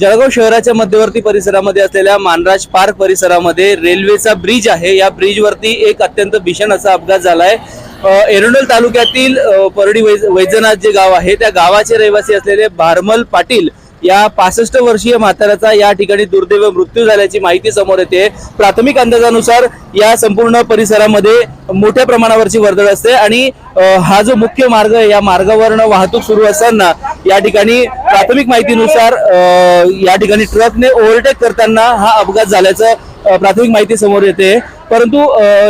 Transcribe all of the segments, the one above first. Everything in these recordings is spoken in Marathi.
जळगाव शहराच्या मध्यवर्ती परिसरामध्ये असलेल्या मानराज पार्क परिसरामध्ये रेल्वेचा ब्रिज आहे. या ब्रिजवरती एक अत्यंत भीषण असा अपघात झालाय. आहे एरंडोल तालुक्यातील परडी वैज- वैजनाथ जे गाव आहे त्या गावाचे रहिवासी असलेले भारमल पाटील या पासष्ट वर्षीय म्हाताऱ्याचा या ठिकाणी दुर्दैव मृत्यू झाल्याची माहिती समोर येते. प्राथमिक अंदाजानुसार या संपूर्ण परिसरामध्ये मोठ्या प्रमाणावरची वर्दळ असते आणि हा जो मुख्य मार्ग आहे या मार्गावरनं वाहतूक सुरू असताना या ठिकाणी प्राथमिक माहितीनुसार या ठिकाणी ट्रकने ओव्हरटेक करताना हा अपघात झाल्याचं प्राथमिक माहिती समोर येते. परंतु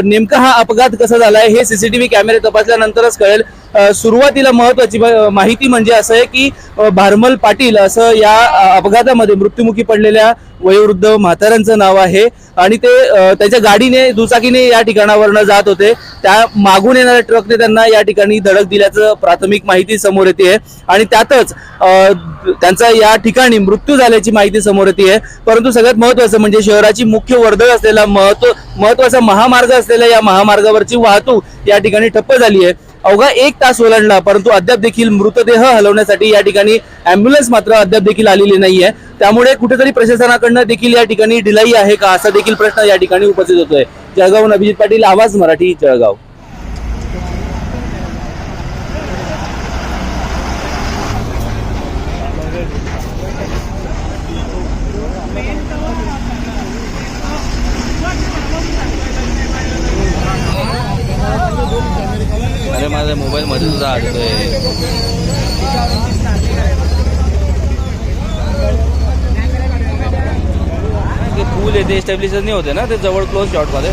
नेमका हा अपघात कसा झालाय हे सीसीटीव्ही कॅमेरे तपासल्यानंतरच कळेल. सुरुवातीला महत्वाची माहिती म्हणजे असं आहे की भारमल पाटील असं या अपघातामध्ये मृत्युमुखी पडलेल्या वयोवृद्ध म्हाताऱ्यांचं नाव आहे. आणि ते त्याच्या गाडीने दुचाकीने या ठिकाणावरनं जात होते. त्या मागून येणाऱ्या ट्रकने त्यांना या ठिकाणी धडक दिल्याचं प्राथमिक माहिती समोर येते. आणि त्यातच त्यांचा या ठिकाणी मृत्यू झाल्याची माहिती समोर येते. परंतु सगळ्यात महत्वाचं म्हणजे शहराची मुख्य वर्दळ असलेला महत्त्व महत्त्वाचा महामार्ग असलेल्या या महामार्गावरची वाहतूक या ठिकाणी ठप्प झाली आहे. अवघा एक तास ओलांडला परंतु अद्याप देखील मृतदेह हलवण्यासाठी या ठिकाणी अँब्युलन्स मात्र अद्याप देखील आलेली नाहीये. त्यामुळे कुठेतरी प्रशासनाकडनं देखील या ठिकाणी ढिलाई आहे का असा देखील प्रश्न या ठिकाणी उपस्थित होतोय. जळगावहून अभिजित पाटील आवाज मराठी जळगाव. मोबाईल मध्ये सुद्धा अडतोय. ते पूल येते ते एस्टॅब्लिश नाही होते ना? ते जवळ क्लोज शॉटमध्ये.